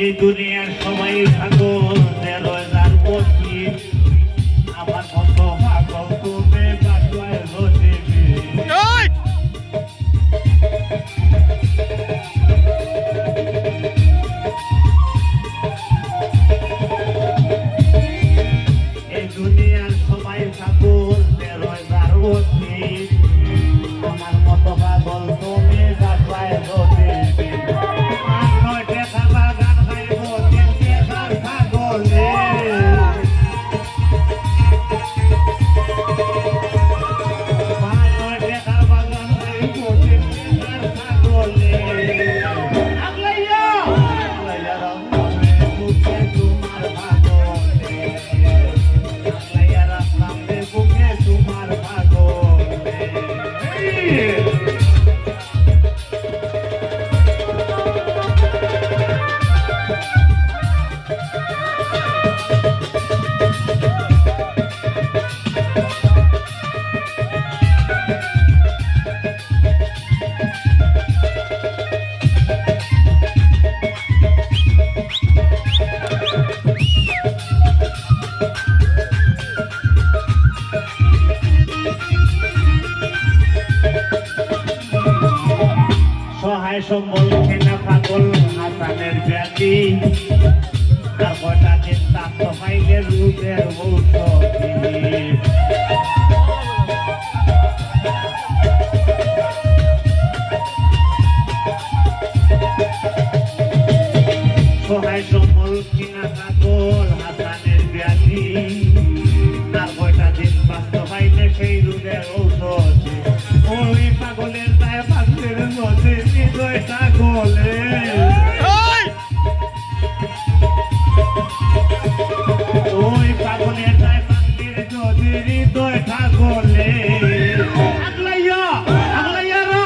এই দুনিয়ার সবাই থাকো রোজার পথি আমার মতো পাগল তুমি বাটুয়ায় রোদেবি এই! দুনিয়ার সবাই থাকো রোজার পথি সহায় সম্বল খেনা পাগল হাসানের ব্যাধি। আর কটা দিন তাপ পাইলে রূপের ঔষধি হৃদয় পাগলে ওই পাগলের তাই পাগলের নদী হৃদয় পাগলে আগলাইয়া আগলাইয়া রা।